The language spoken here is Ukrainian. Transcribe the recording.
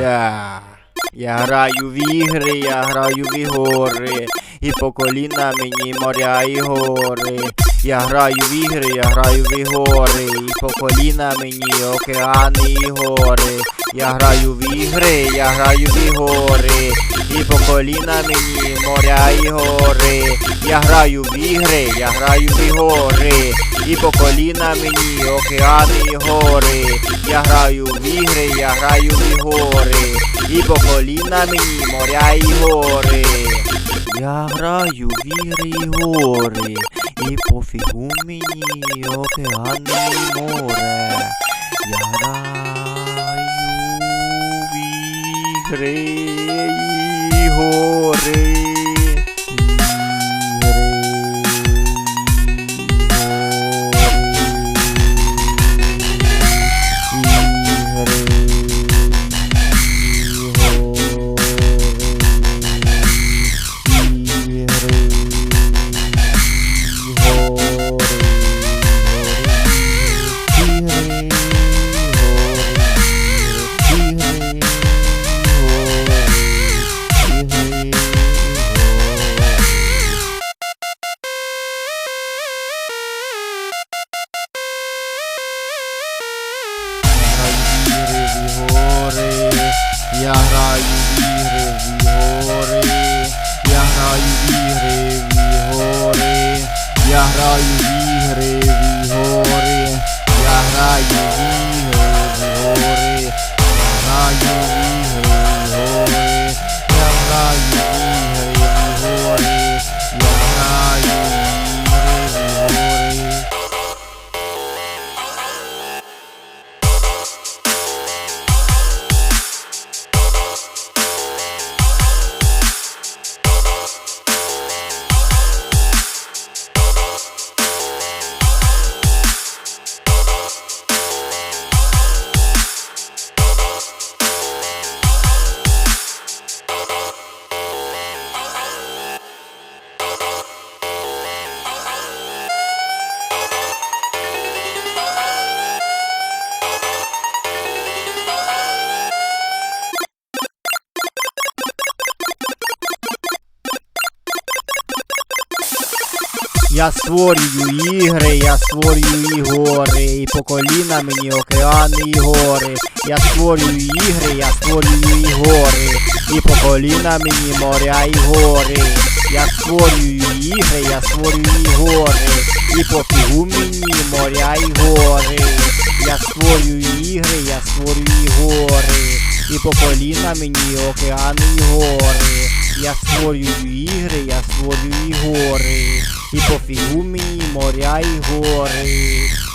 Я. Я граю в ігри, я граю в ігори. І по коліна мені моря і гори. Я граю в ігри, я граю в ігори. І по коліна мені океани і гори. Я граю в ігри, я граю в ігори. По коліна мені моря і гори. Я граю в ігри, я граю в ігори. І по коліна мені океани і гори. Я граю в ігри, я граю в ігори. І по коліна мені моря і гори. Я граю в ігри і гори. І пофігу мені океани і море. Я граю в ігри гори. Я граю в ігри в ігори. Я граю в ігри в ігори. Я граю в ігри в ігори. Я граю в ігри Я створюю ігри, я створюю ігори, і по коліна мені океани і гори. Я створюю ігри, я створюю ігори, і по коліна мені моря і гори. Я створюю ігри, я створюю ігори, і по фігу мені моря і гори. Я створюю ігри, я створюю ігори, і по коліна мені океани і гори. Я створюю ігри, я створюю ігори. І по фігу мені моря і гори.